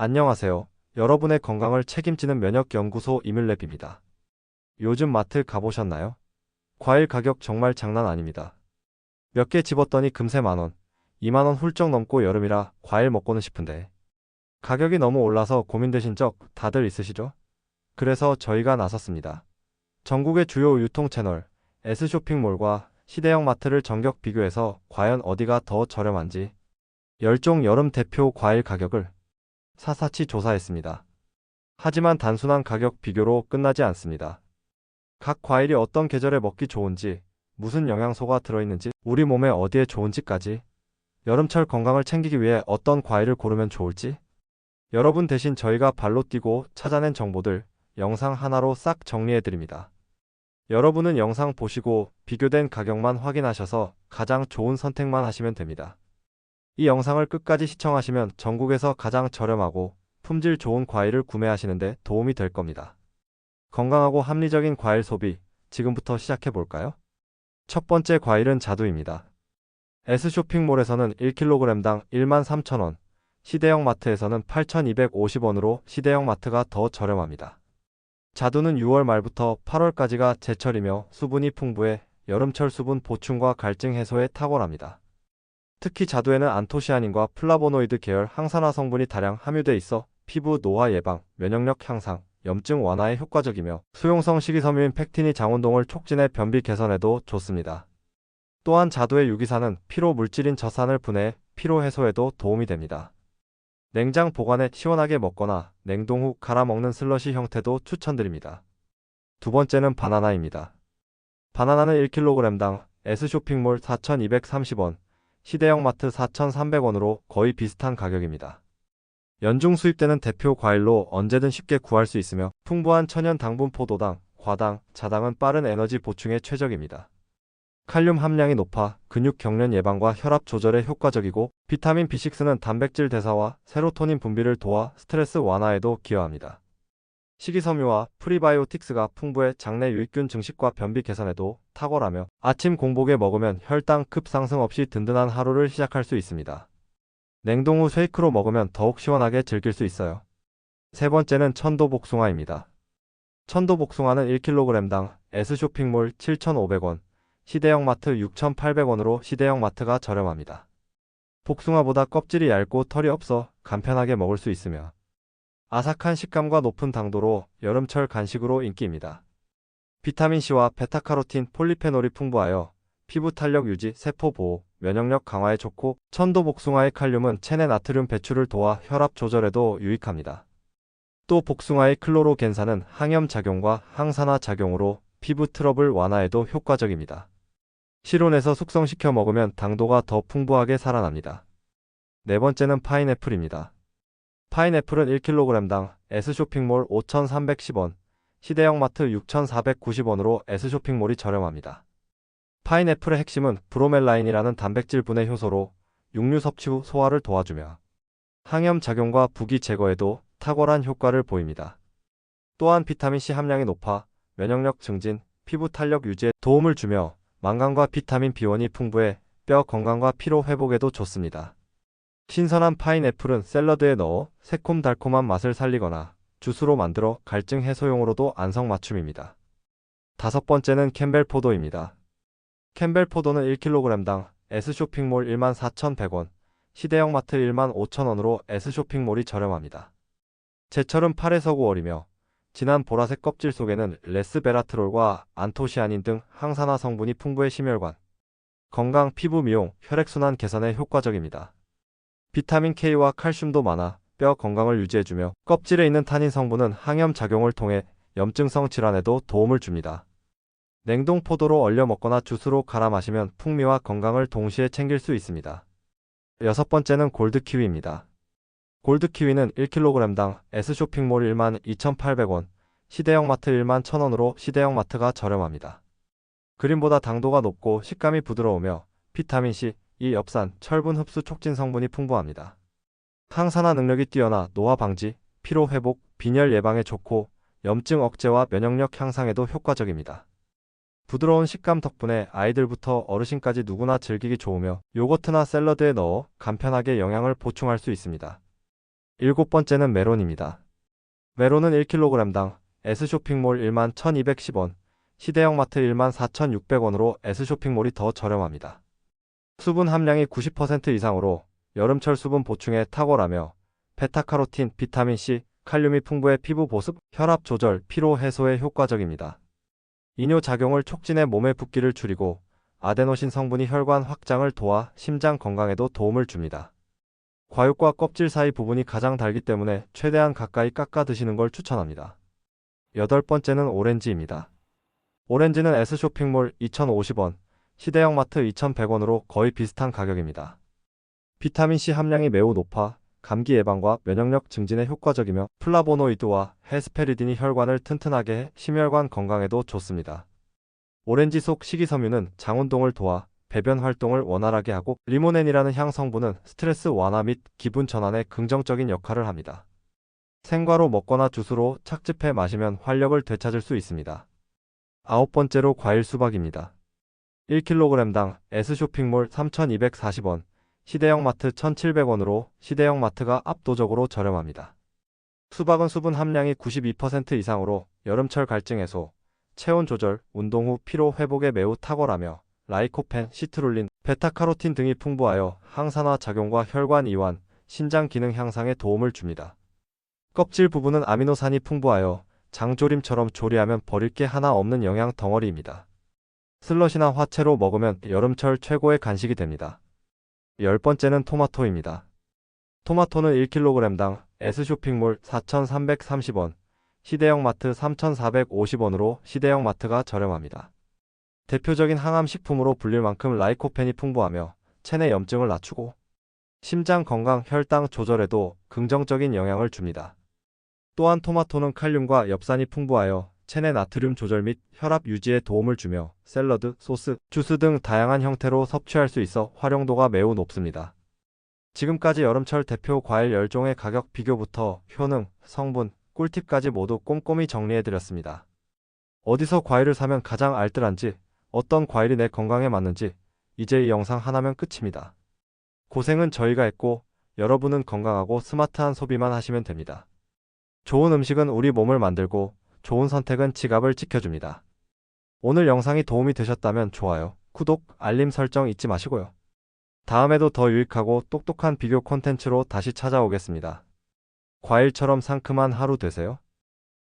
안녕하세요. 여러분의 건강을 책임지는 면역연구소 이밀랩입니다. 요즘 마트 가보셨나요? 과일 가격 정말 장난 아닙니다. 몇 개 집었더니 금세 만원, 2만원 훌쩍 넘고 여름이라 과일 먹고는 싶은데. 가격이 너무 올라서 고민되신 적 다들 있으시죠? 그래서 저희가 나섰습니다. 전국의 주요 유통 채널, S쇼핑몰과 시대형 마트를 전격 비교해서 과연 어디가 더 저렴한지 열종 여름 대표 과일 가격을 사사치 조사했습니다. 하지만 단순한 가격 비교로 끝나지 않습니다. 각 과일이 어떤 계절에 먹기 좋은지, 무슨 영양소가 들어있는지, 우리 몸에 어디에 좋은지까지, 여름철 건강을 챙기기 위해 어떤 과일을 고르면 좋을지, 여러분 대신 저희가 발로 뛰고 찾아낸 정보들 영상 하나로 싹 정리해드립니다. 여러분은 영상 보시고 비교된 가격만 확인하셔서 가장 좋은 선택만 하시면 됩니다. 이 영상을 끝까지 시청하시면 전국에서 가장 저렴하고 품질 좋은 과일을 구매하시는데 도움이 될 겁니다. 건강하고 합리적인 과일 소비 지금부터 시작해 볼까요? 첫 번째 과일은 자두입니다. S쇼핑몰에서는 1kg당 13,000원, 시대형 마트에서는 8,250원으로 시대형 마트가 더 저렴합니다. 자두는 6월 말부터 8월까지가 제철이며 수분이 풍부해 여름철 수분 보충과 갈증 해소에 탁월합니다. 특히 자두에는 안토시아닌과 플라보노이드 계열 항산화 성분이 다량 함유돼 있어 피부 노화 예방, 면역력 향상, 염증 완화에 효과적이며 수용성 식이섬유인 팩틴이 장운동을 촉진해 변비 개선에도 좋습니다. 또한 자두의 유기산은 피로 물질인 젖산을 분해 피로 해소에도 도움이 됩니다. 냉장 보관해 시원하게 먹거나 냉동 후 갈아 먹는 슬러시 형태도 추천드립니다. 두 번째는 바나나입니다. 바나나는 1kg당 S쇼핑몰 4,230원, 시대형 마트 4,300원으로 거의 비슷한 가격입니다. 연중 수입되는 대표 과일로 언제든 쉽게 구할 수 있으며 풍부한 천연 당분 포도당, 과당, 자당은 빠른 에너지 보충에 최적입니다. 칼륨 함량이 높아 근육 경련 예방과 혈압 조절에 효과적이고 비타민 B6는 단백질 대사와 세로토닌 분비를 도와 스트레스 완화에도 기여합니다. 식이섬유와 프리바이오틱스가 풍부해 장내 유익균 증식과 변비 개선에도 탁월하며 아침 공복에 먹으면 혈당 급상승 없이 든든한 하루를 시작할 수 있습니다. 냉동 후 쉐이크로 먹으면 더욱 시원하게 즐길 수 있어요. 세 번째는 천도 복숭아입니다. 천도 복숭아는 1kg당 S쇼핑몰 7,500원, 시대형 마트 6,800원으로 시대형 마트가 저렴합니다. 복숭아보다 껍질이 얇고 털이 없어 간편하게 먹을 수 있으며 아삭한 식감과 높은 당도로 여름철 간식으로 인기입니다. 비타민C와 베타카로틴, 폴리페놀이 풍부하여 피부 탄력 유지, 세포 보호, 면역력 강화에 좋고 천도 복숭아의 칼륨은 체내 나트륨 배출을 도와 혈압 조절에도 유익합니다. 또 복숭아의 클로로겐산은 항염 작용과 항산화 작용으로 피부 트러블 완화에도 효과적입니다. 실온에서 숙성시켜 먹으면 당도가 더 풍부하게 살아납니다. 네 번째는 파인애플입니다. 파인애플은 1kg당 S쇼핑몰 5,310원, 시대형 마트 6,490원으로 S쇼핑몰이 저렴합니다. 파인애플의 핵심은 브로멜라인이라는 단백질 분해 효소로 육류 섭취 후 소화를 도와주며 항염 작용과 부기 제거에도 탁월한 효과를 보입니다. 또한 비타민C 함량이 높아 면역력 증진, 피부 탄력 유지에 도움을 주며 망간과 비타민 B1이 풍부해 뼈 건강과 피로 회복에도 좋습니다. 신선한 파인애플은 샐러드에 넣어 새콤달콤한 맛을 살리거나 주스로 만들어 갈증 해소용으로도 안성맞춤입니다. 다섯 번째는 캠벨 포도입니다. 캠벨 포도는 1kg당 S쇼핑몰 14,100원, 시대형 마트 15,000원으로 S쇼핑몰이 저렴합니다. 제철은 8에서 9월이며 진한 보라색 껍질 속에는 레스베라트롤과 안토시아닌 등 항산화 성분이 풍부해 심혈관, 건강, 피부 미용, 혈액순환 개선에 효과적입니다. 비타민 K와 칼슘도 많아 뼈 건강을 유지해주며 껍질에 있는 타닌 성분은 항염 작용을 통해 염증성 질환에도 도움을 줍니다. 냉동 포도로 얼려 먹거나 주스로 갈아 마시면 풍미와 건강을 동시에 챙길 수 있습니다. 여섯 번째는 골드 키위입니다. 골드 키위는 1kg당 S쇼핑몰 12,800원, 시대형 마트 11,000원으로 시대형 마트가 저렴합니다. 그림보다 당도가 높고 식감이 부드러우며 비타민C, 이 엽산, 철분 흡수 촉진 성분이 풍부합니다. 항산화 능력이 뛰어나 노화 방지, 피로 회복, 빈혈 예방에 좋고 염증 억제와 면역력 향상에도 효과적입니다. 부드러운 식감 덕분에 아이들부터 어르신까지 누구나 즐기기 좋으며 요거트나 샐러드에 넣어 간편하게 영양을 보충할 수 있습니다. 일곱 번째는 메론입니다. 메론은 1kg당 S쇼핑몰 1만 1210원, 시대형 마트 1만 4600원으로 S쇼핑몰이 더 저렴합니다. 수분 함량이 90% 이상으로 여름철 수분 보충에 탁월하며 베타카로틴, 비타민C, 칼륨이 풍부해 피부 보습, 혈압 조절, 피로 해소에 효과적입니다. 이뇨 작용을 촉진해 몸의 붓기를 줄이고 아데노신 성분이 혈관 확장을 도와 심장 건강에도 도움을 줍니다. 과육과 껍질 사이 부분이 가장 달기 때문에 최대한 가까이 깎아 드시는 걸 추천합니다. 여덟 번째는 오렌지입니다. 오렌지는 S쇼핑몰 2,050원, 시대형 마트 2,100원으로 거의 비슷한 가격입니다. 비타민C 함량이 매우 높아 감기 예방과 면역력 증진에 효과적이며 플라보노이드와 헤스페리딘이 혈관을 튼튼하게 해 심혈관 건강에도 좋습니다. 오렌지 속 식이섬유는 장운동을 도와 배변 활동을 원활하게 하고 리모넨이라는 향 성분은 스트레스 완화 및 기분 전환에 긍정적인 역할을 합니다. 생과로 먹거나 주스로 착즙해 마시면 활력을 되찾을 수 있습니다. 아홉 번째로 과일 수박입니다. 1kg당 S쇼핑몰 3,240원, 시대형 마트 1,700원으로 시대형 마트가 압도적으로 저렴합니다. 수박은 수분 함량이 92% 이상으로 여름철 갈증 해소, 체온 조절, 운동 후 피로 회복에 매우 탁월하며 라이코펜, 시트룰린, 베타카로틴 등이 풍부하여 항산화 작용과 혈관 이완, 신장 기능 향상에 도움을 줍니다. 껍질 부분은 아미노산이 풍부하여 장조림처럼 조리하면 버릴 게 하나 없는 영양 덩어리입니다. 슬러시나 화채로 먹으면 여름철 최고의 간식이 됩니다. 열 번째는 토마토입니다. 토마토는 1kg당 S쇼핑몰 4,330원, 시대형 마트 3,450원으로 시대형 마트가 저렴합니다. 대표적인 항암 식품으로 불릴 만큼 라이코펜이 풍부하며 체내 염증을 낮추고 심장 건강, 혈당 조절에도 긍정적인 영향을 줍니다. 또한 토마토는 칼륨과 엽산이 풍부하여 체내 나트륨 조절 및 혈압 유지에 도움을 주며 샐러드, 소스, 주스 등 다양한 형태로 섭취할 수 있어 활용도가 매우 높습니다. 지금까지 여름철 대표 과일 10종의 가격 비교부터 효능, 성분, 꿀팁까지 모두 꼼꼼히 정리해드렸습니다. 어디서 과일을 사면 가장 알뜰한지, 어떤 과일이 내 건강에 맞는지, 이제 이 영상 하나면 끝입니다. 고생은 저희가 했고, 여러분은 건강하고 스마트한 소비만 하시면 됩니다. 좋은 음식은 우리 몸을 만들고, 좋은 선택은 지갑을 지켜줍니다. 오늘 영상이 도움이 되셨다면 좋아요, 구독, 알림 설정 잊지 마시고요. 다음에도 더 유익하고 똑똑한 비교 콘텐츠로 다시 찾아오겠습니다. 과일처럼 상큼한 하루 되세요.